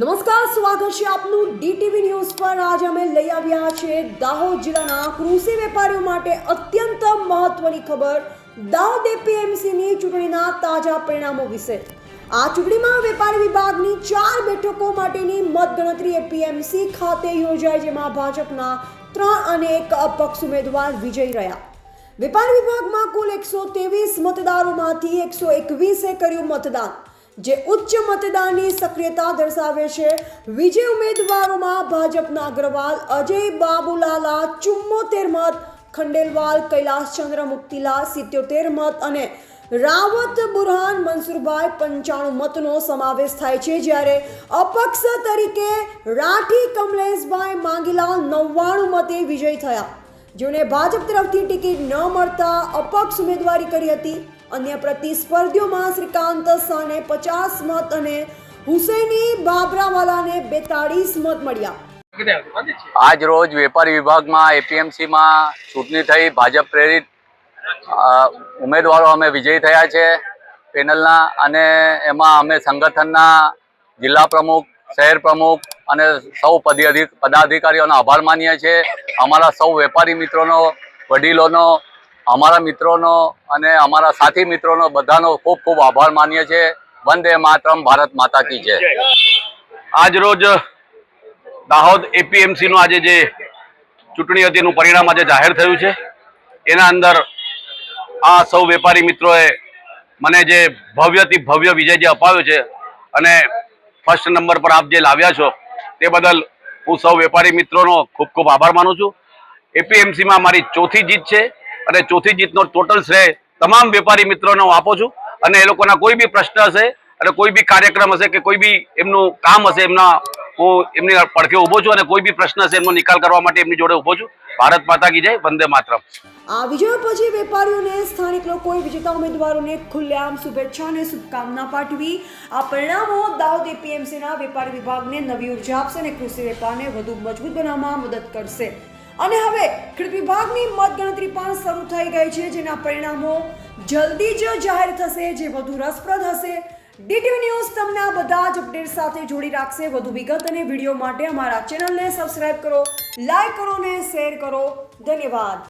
નમસ્કાર, સ્વાગત છે આપનું ડીટીવી ન્યૂઝ પર. આજ અમે લઈ આવ્યા છે દાહોદ જિલ્લાના કૃષિ વેપારીઓ માટે અત્યંત મહત્વની ખબર. દાહોદ એપીએમસીની ચૂંટણીના તાજા પરિણામો વિશે. આ ચૂંટણીમાં વેપારી વિભાગની ચાર બેઠકો માટેની મતગણતરી એપીએમસી ખાતે યોજાઈ, જેમાં ભાજપના ત્રણ અને એક અપક્ષ ઉમેદવાર વિજય રહ્યા. વેપાર વિભાગમાં કુલ એકસો ત્રેવીસ મતદારોમાંથી એકસો એકવીસે કર્યું મતદાન. જે ઉચ્ચ મતદાનની સક્રિયતા દર્શાવે છે. વિજય ઉમેદવારોમાં ભાજપના અગ્રવાલ અજય બાબુલાલા, ચુમ્મોતેર મત, ખંડેલવાલ કૈલાસચંદ્ર મુક્તિલા, સિત્યોતેર મત અને રાવત બુરહાન મનસુરભાઈ પંચાણું મતનો સમાવેશ થાય છે જ્યારે અપક્ષ તરીકે રાઠી કમલેશભાઈ માંગીલાલ નવ્વાણું મતે વિજય થયા. જેને ભાજપ તરફથી ટિકિટ ન મળતા અપક્ષ ઉમેદવારી કરી હતી. અન્ય પ્રતિસ્પર્ધીઓમાં શ્રીકાંત સાને પચાસ મત અને હુસૈની બાબરાવાલાને બેતાળીસ મત મળ્યા. આજ રોજ વેપારી વિભાગમાં એપીએમસીમાં ચૂંટણી થઈ, ભાજપ પ્રેરિત ઉમેદવારો અમે વિજયી થયા છે પેનલના અને એમાં અમે સંગઠનના જિલ્લા પ્રમુખ, શહેર પ્રમુખ અને સૌ પદાધિ- પદાધિકારીઓનો આભાર માનીએ છીએ. અમારા સૌ વેપારી મિત્રોનો, વડીલોનો અમારા મિત્રોનો અને અમારા સાથી મિત્રોનો બધાનો ખૂબ ખૂબ આભાર માનીએ છીએ. વંદે માતરમ, ભારત માતા કી જય. આજ રોજ દાહોદ એપીએમસી નું આજે જે ચૂંટણી હતી એનું પરિણામ આજે જાહેર થયું છે. એના અંદર આ સૌ વેપારી મિત્રોએ મને જે ભવ્યથી ભવ્ય વિજય જે અપાવ્યો છે અને ફર્સ્ટ નંબર પર આપ જે લાવ્યા છો તે બદલ હું સૌ વેપારી મિત્રોનો ખૂબ ખૂબ આભાર માનું છું. એપીએમસીમાં મારી ચોથી જીત છે. અને ચોથી જીતનો ટોટલ શ્રેય તમામ વેપારી મિત્રોને હું આપું છું. અને એ લોકોના કોઈ બી પ્રશ્ન હશે, અને કોઈ બી કાર્યક્રમ હશે કે કોઈ બી એમનું કામ હશે, એમના હું એમની પડખે ઊભો છું અને કોઈ બી પ્રશ્ન હશે, એમનો નિકાલ કરવા માટે એમની જોડે ઊભો છું. ભારત માતા કી જય, વંદે માતરમ. આ વિજય પછી વેપારીઓને, સ્થાનિક લોકોએ વિજેતા ઉમેદવારોને ખુલ્લેઆમ શુભેચ્છા અને શુભકામના પાઠવી. આ પરિણામો દાઉદ એપીએમસીના વેપારી વિભાગને નવી ઊર્જા આપશે અને કૃષિ વેપારને વધુ મજબૂત બનાવવામાં મદદ કરશે. અને હવે ખેડૂત વિભાગની મતગણતરી પણ શરૂ થઈ ગઈ છે, જેના પરિણામો જલ્દી જ જાહેર થશે, જે વધુ રસપ્રદ હશે. ડીટીવી ન્યૂઝ તમને આ બધા જ અપડેટ સાથે જોડી રાખશે. વધુ વિગત અને વીડિયો માટે અમારા ચેનલને સબસ્ક્રાઇબ કરો લાઈક કરો અને શેર કરો. ધન્યવાદ.